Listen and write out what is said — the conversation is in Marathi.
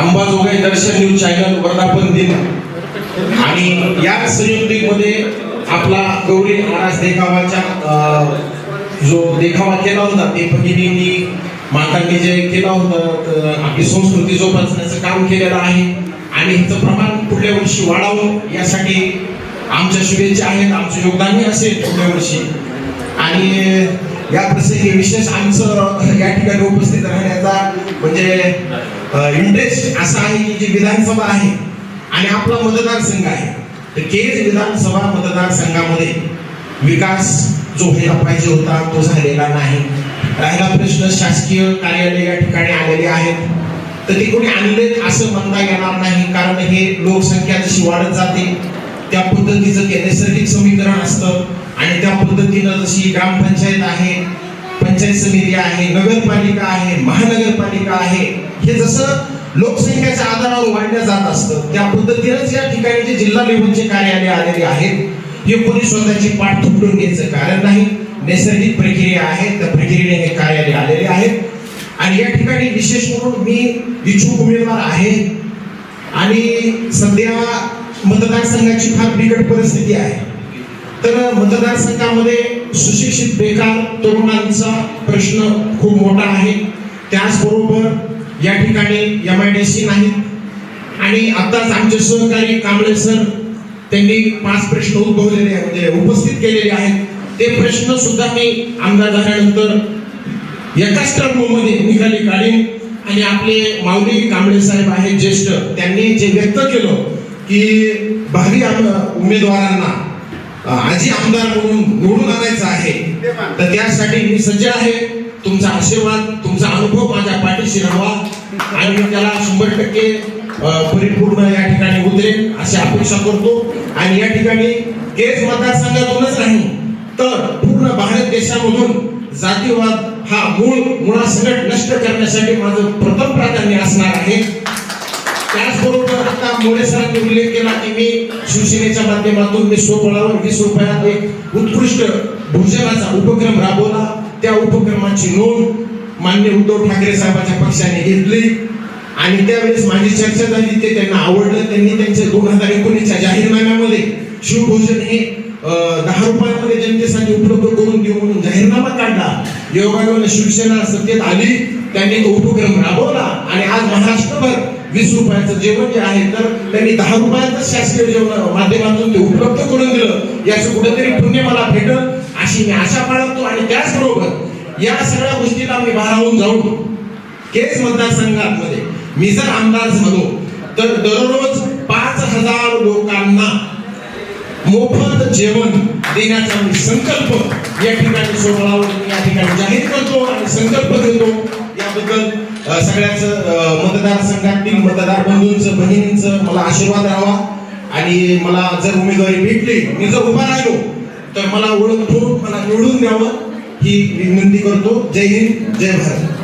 अंबाजोगाई दर्शन न्यूज चॅनल वर्धापन दिन. आणि या संयुक्तीमध्ये आपला गौरी महाराज देखावाच्या जो देखावा केला होता ते भगिनींनी मातांनी जे केला होता आपली संस्कृती जोपासण्याचं काम केलेलं आहे. आणि ह्याचं प्रमाण पुढल्या वर्षी वाढावं यासाठी आमच्या शुभेच्छा आहेत. आमचं योगदानही असेल पुढल्या वर्षी. आणि या प्रसंगी विशेष आमचं या ठिकाणी उपस्थित राहण्याचा म्हणजे इंटरेस्ट असा आहे की जी विधानसभा आहे आणि आपला मतदारसंघ आहे. तर केज विधानसभा मतदारसंघामध्ये विकास जो व्हायला पाहिजे होता तो झालेला नाही. राहिला प्रश्न शासकीय कार्यालय या ठिकाणी आलेले आहेत. तर ते कोणी आणलेत असं म्हणता येणार नाही कारण हे लोकसंख्या जशी वाढत जाते त्या पद्धतीचं ते नैसर्गिक समीकरण असतं. आणि त्या पद्धतीनं जशी ग्रामपंचायत आहे पंचायत समिती आहे नगरपालिका आहे महानगरपालिका आहे हे जसं लोकसंख्येच्या आधारावर वाढल्या जात असतं त्या पद्धतीनंच या ठिकाणी जे जिल्हा लेव्हलचे कार्यालय आलेले आहेत हे कोणी स्वतःची पाठ थुकून घ्यायचं कारण नाही. नैसर्गिक प्रक्रिया आहे त्या प्रक्रियेने हे कार्यालय आलेले आहेत. आणि या ठिकाणी विशेष म्हणून मी इच्छुक उमेदवार आहे. आणि सध्या मतदारसंघाची फार बिकट परिस्थिती आहे. तर मतदारसंघामध्ये सुशिक्षित बेकार तरुणांचा प्रश्न खूप मोठा आहे. त्याचबरोबर या ठिकाणी एम आय डी सी नाहीत. आणि आत्ताच आमचे सहकारी कांबळे सर त्यांनी पाच प्रश्न उद्भवलेले आहेत, म्हणजे उपस्थित केलेले आहेत. ते प्रश्न सुद्धा मी आमदार झाल्यानंतर एकाच टर्ममध्ये निकाली काढीन. आणि आपले माऊली कांबळे साहेब आहेत ज्येष्ठ त्यांनी जे व्यक्त केलं की भावी आम- उमेदवारांना आजी आमदार म्हणून निवडून आणायचं आहे. तर त्यासाठी मी सज्ज आहे. तुमचा आशीर्वाद तुमचा अनुभव माझ्या पाठीशी राहावा. आणि मी त्याला शंभर टक्के परिपूर्ण या ठिकाणी उतरेल अशी अपेक्षा करतो. आणि या ठिकाणी केज मतदारसंघातूनच नाही तर पूर्ण भारत देशामधून जातीवाद हा मूळ मुळासकट नष्ट करण्यासाठी माझं प्रथम प्राधान्य असणार आहे. त्याचबरोबर थोडे सरांनी उल्लेख केला की मी शिवसेनेच्या माध्यमातून मी स्वबळावर वीस रुपयात एक उत्कृष्ट भोजनाचा उपक्रम राबवला. त्या उपक्रमाची नोंद मान्य उद्धव ठाकरे साहेबांच्या पक्षाने घेतली. आणि त्यावेळेस माझी चर्चा झाली ते त्यांना आवडलं. त्यांनी त्यांच्या दोन हजार एकोणीसच्या जाहीरनाम्यामध्ये शिवभोजन हे दहा रुपयामध्ये जनतेसाठी उपलब्ध करून देऊ म्हणून जाहीरनामा काढला. योगायोगाने शिवसेना सत्तेत आली. त्यांनी तो उपक्रम राबवला. आणि आज महाराष्ट्रभर वीस रुपयाचं जेवण जे आहे तर त्यांनी दहा रुपयाचं शासकीय जेवण माध्यमातून ते उपलब्ध करून दिलं. याचं कुठेतरी पुण्य मला भेटल. अशी मी आशा बाळगतो आणि त्याचबरोबर या सगळ्या गोष्टीला मी भारावून जाऊन केस मतदारसंघामध्ये मी जर आमदार झालो तर दररोज पाच हजार लोकांना मोफत जेवण देण्याचा मी संकल्प या ठिकाणी सोहळावर या ठिकाणी जाहीर करतो आणि संकल्प घेतो याबद्दल अ, सगळ्याच मतदारसंघातील मतदार बंधूंचं बहिणींचं मला आशीर्वाद राहावा आणि मला जर उमेदवारी भेटली मी जर उभा राहिलो तर मला ओळख मला निवडून द्यावं ही विनंती करतो. जय हिंद जय भारत.